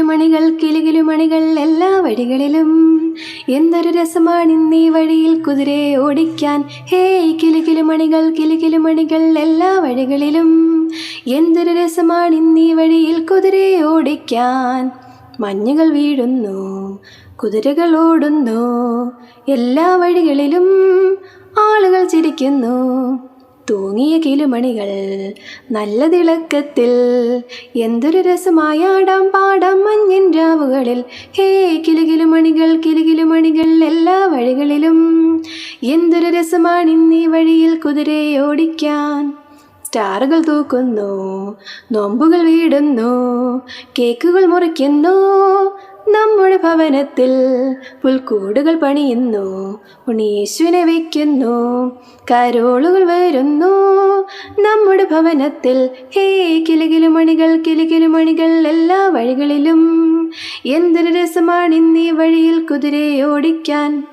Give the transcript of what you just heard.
മണികൾ കിളികിലുമണികൾ എല്ലാ വഴികളിലും. എന്തൊരു ഈ വഴിയിൽ കുതിരയെ ഓടിക്കാൻ. ഹേയ് കിളികിലുമണികൾ മണികൾ കിലുകിലു മണികൾ എല്ലാ വഴികളിലും. എന്തൊരു ഈ വഴിയിൽ കുതിരയെ ഓടിക്കാൻ. മഞ്ഞുകൾ വീഴുന്നു കുതിരകൾ ഓടുന്നു എല്ലാ വഴികളിലും ആളുകൾ ചിരിക്കുന്നു. തൂങ്ങിയ കിലുമണികൾ നല്ല തിളക്കത്തിൽ എന്തൊരു രസമായാടാം പാടാം മഞ്ഞിൻ രാവുകളിൽ. ഹേ കിലുകിലുമണികൾ കിലുകിലുമണികൾ എല്ലാ വഴികളിലും. എന്തൊരു ഈ വഴിയിൽ കുതിരയെ ഓടിക്കാൻ. സ്റ്റാറുകൾ തൂക്കുന്നു നോമ്പുകൾ വീടുന്നു കേക്കുകൾ മുറിക്കുന്നു നമ്മുടെ ഭവനത്തിൽ പുൽക്കൂടുകൾ പണിയുന്നു. ഉണ്ണീശുവിനെ വയ്ക്കുന്നു. കരോളുകൾ വരുന്നു. നമ്മുടെ ഭവനത്തിൽ ഹേ കിലുകിലുമണികൾ കിലുകിലുമണികൾ എല്ലാ വഴികളിലും. എന്തൊരു രസമാണ് ഇന്നീ വഴിയിൽ കുതിരയെ ഓടിക്കാൻ.